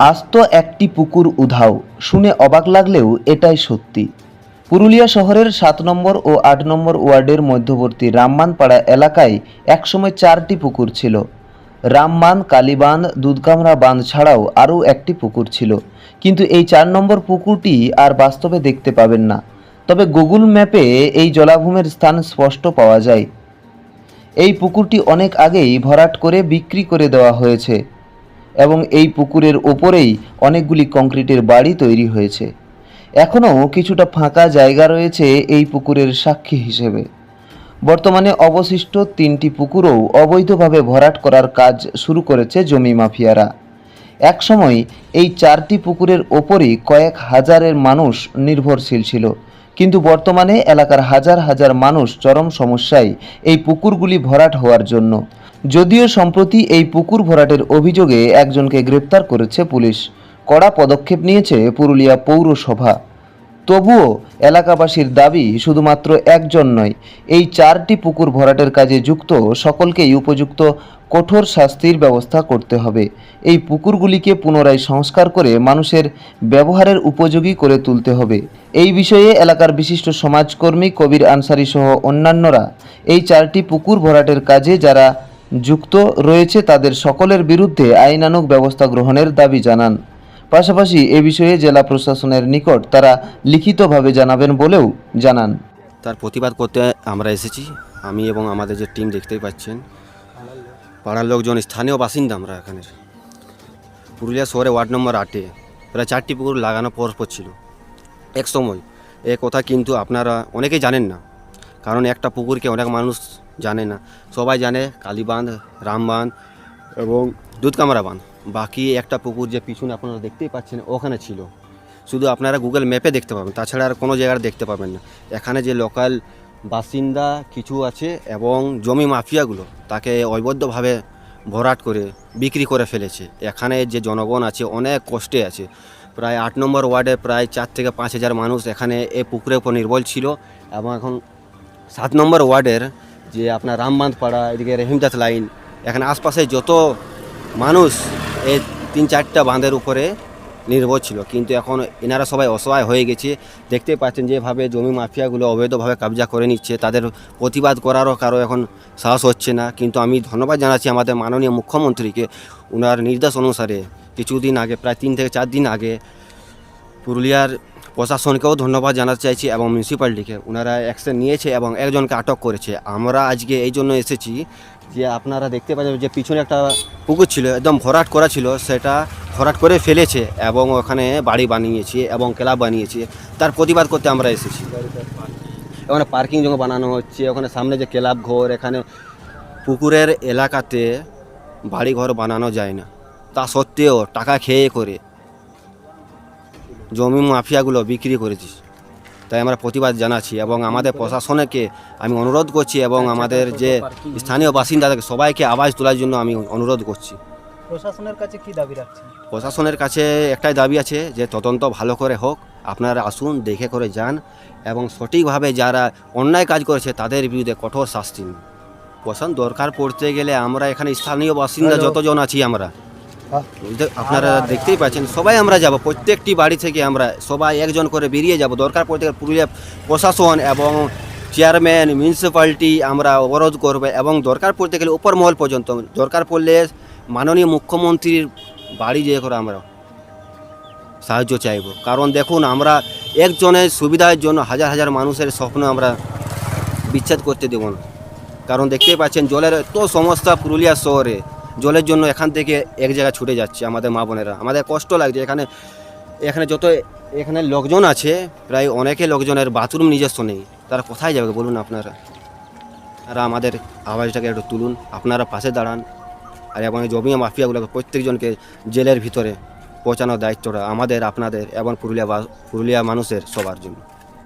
আস্ত একটি পুকুর উধাও। শুনে অবাক লাগলেও এটাই সত্যি। পুরুলিয়া শহরের সাত নম্বর ও আট নম্বর ওয়ার্ডের মধ্যবর্তী রামমানপাড়া এলাকায় একসময় চারটি পুকুর ছিল। রামমান কালীবাঁধ দুধকামরা বাঁধ ছাড়াও আরও একটি পুকুর ছিল। কিন্তু এই চার নম্বর পুকুরটি আর বাস্তবে দেখতে পাবেন না। তবে গুগল ম্যাপে এই জলাভূমির স্থান স্পষ্ট পাওয়া যায়। এই পুকুরটি অনেক আগেই ভরাট করে বিক্রি করে দেওয়া হয়েছে। এবং এই পুকুরের ওপরেই অনেকগুলি কংক্রিটের বাড়ি তৈরি হয়েছে। এখনও কিছুটা ফাঁকা জায়গা রয়েছে এই পুকুরের সাক্ষী হিসেবে। বর্তমানে অবশিষ্ট তিনটি পুকুরও অবৈধভাবে ভরাট করার কাজ শুরু করেছে জমি মাফিয়ারা। একসময় এই চারটি পুকুরের ওপরই কয়েক হাজারের মানুষ নির্ভরশীল ছিল, কিন্তু বর্তমানে এলাকার হাজার হাজার মানুষ চরম সমস্যায় এই পুকুরগুলি ভরাট হওয়ার জন্য। যদিও সম্প্রতি এই পুকুর ভরাটের অভিযোগে একজনকে গ্রেপ্তার করেছে পুলিশ। কড়া পদক্ষেপ নিয়েছে পুরুলিয়া পৌরসভা। তবুও এলাকাবাসীর দাবি শুধুমাত্র একজন নয়, এই চারটি পুকুর ভরাটের কাজে যুক্ত সকলকেই উপযুক্ত কঠোর শাস্তির ব্যবস্থা করতে হবে। এই পুকুরগুলিকে পুনরায় সংস্কার করে মানুষের ব্যবহারের উপযোগী করে তুলতে হবে। এই বিষয়ে এলাকার বিশিষ্ট সমাজকর্মী কবির আনসারি সহ অন্যান্যরা এই চারটি পুকুর ভরাটের কাজে যারা যুক্ত রয়েছে তাদের সকলের বিরুদ্ধে আইনানুগ ব্যবস্থা গ্রহণের দাবি জানান। পাশাপাশি এ বিষয়ে জেলা প্রশাসনের নিকট তারা লিখিতভাবে জানাবেন বলেও জানান। তার প্রতিবাদ করতে আমরা এসেছি। আমি এবং আমাদের যে টিম দেখতেই পাচ্ছেন, পাড়ার লোকজন, স্থানীয় বাসিন্দা আমরা এখানে। পুরুলিয়া শহরে ওয়ার্ড নম্বর আটে প্রায় চারটি পুকুর লাগানো পরস্পর ছিল। এক সময়, এ কথা কিন্তু আপনারা অনেকেই জানেন না। কারণ একটা পুকুরকে অনেক মানুষ জানে না। সবাই জানে কালীবাঁধ রামবাঁধ এবং দুধকামরা বাঁধ। বাকি একটা পুকুর যে পিছনে আপনারা দেখতেই পাচ্ছেন ওখানে ছিল। শুধু আপনারা গুগল ম্যাপে দেখতে পাবেন, তাছাড়া আর কোনো জায়গায় দেখতে পাবেন না। এখানে যে লোকাল বাসিন্দা কিছু আছে এবং জমি মাফিয়াগুলো তাকে অবৈধভাবে ভরাট করে, বিক্রি করে ফেলেছে। এখানে যে জনগণ আছে, অনেক কষ্টে আছে। প্রায় আট নম্বর ওয়ার্ডে প্রায় চার থেকে পাঁচ হাজার মানুষ এখানে এই পুকুরের উপর নির্ভর ছিল এবং এখন সাত নম্বর ওয়ার্ডের যে আপনার রামবাঁধ পাড়া এদিকে রহিমদাস লাইন, এখানে আশপাশে যত মানুষ এই তিন চারটা বাঁধের উপরে নির্ভর ছিল। কিন্তু এখন এনারা সবাই অসহায় হয়ে গেছে। দেখতে পাচ্ছেন যেভাবে জমি মাফিয়াগুলো অবৈধভাবে কবজা করে নিচ্ছে। তাদের প্রতিবাদ করারও কারও এখন সাহস হচ্ছে না। কিন্তু আমি ধন্যবাদ জানাচ্ছি আমাদের মাননীয় মুখ্যমন্ত্রীকে। ওনার নির্দেশ অনুসারে কিছুদিন আগে, প্রায় তিন থেকে চার দিন আগে পুরুলিয়ার প্রশাসনকেও ধন্যবাদ জানাতে চাইছি এবং মিউনিসিপ্যালিটিকে ওনারা অ্যাকশন নিয়েছে এবং একজনকে আটক করেছে। আমরা আজকে এই জন্য এসেছি যে আপনারা দেখতে পাচ্ছেন যে পিছনে একটা পুকুর ছিল, একদম ভরাট করা ছিল, সেটা ভরাট করে ফেলেছে এবং ওখানে বাড়ি বানিয়েছে এবং ক্লাব বানিয়েছে। তার প্রতিবাদ করতে আমরা এসেছি। ওখানে পার্কিং জন্য বানানো হচ্ছে, ওখানে সামনে যে ক্লাব ঘর, এখানে পুকুরের এলাকাতে বাড়ি ঘর বানানো যায় না। তা সত্ত্বেও টাকা খেয়ে করে জমি মাফিয়াগুলো বিক্রি করেছিস। তাই আমরা প্রতিবাদ জানাচ্ছি এবং আমাদের প্রশাসনকে আমি অনুরোধ করছি এবং আমাদের যে স্থানীয় বাসিন্দাদেরকে সবাইকে আওয়াজ তোলার জন্য আমি অনুরোধ করছি। প্রশাসনের কাছে কি দাবি রাখছেন? প্রশাসনের কাছে একটাই দাবি আছে যে তদন্ত ভালো করে হোক আপনারা আসুন দেখে করে যান এবং সঠিকভাবে যারা অন্যায় কাজ করেছে তাদের বিরুদ্ধে কঠোর শাস্তি নিন। প্রশাসন দরকার পড়তে গেলে আমরা এখানে স্থানীয় বাসিন্দা যতজন আছি আমরা। আপনারা দেখতেই পাচ্ছেন, সবাই আমরা যাব, প্রত্যেকটি বাড়ি থেকে আমরা সবাই একজন করে বেরিয়ে যাব। দরকার পড়তে পুরুলিয়া প্রশাসন এবং চেয়ারম্যান মিউনিসিপ্যালিটি আমরা অবরোধ করবে এবং দরকার পড়তে গেলে উপর মহল পর্যন্ত, দরকার পড়লে মাননীয় মুখ্যমন্ত্রীর বাড়ি যেয়ে করে আমরা সাহায্য চাইব। কারণ দেখুন, আমরা একজনের সুবিধার জন্য হাজার হাজার মানুষের স্বপ্ন আমরা বিচ্ছেদ করতে দেব না। কারণ দেখতেই পাচ্ছেন, জলের এত সমস্যা পুরুলিয়া শহরে। জলের জন্য এখান থেকে এক জায়গায় ছুটে যাচ্ছে আমাদের মা বোনেরা। আমাদের কষ্ট লাগছে, এখানে এখানে যত, এখানে লোকজন আছে, প্রায় অনেকে লোকজনের বাথরুম নিজস্ব নেই। তারা কোথায় যাবে বলুন আপনারা? আর আমাদের আওয়াজটাকে একটু তুলুন, আপনারা পাশে দাঁড়ান। আর এবং এই জমি মাফিয়াগুলোকে প্রত্যেকজনকে জেলের ভিতরে পৌঁছানোর দায়িত্বটা আমাদের, আপনাদের এবং পুরুলিয়া পুরুলিয়া মানুষের সবার জন্য।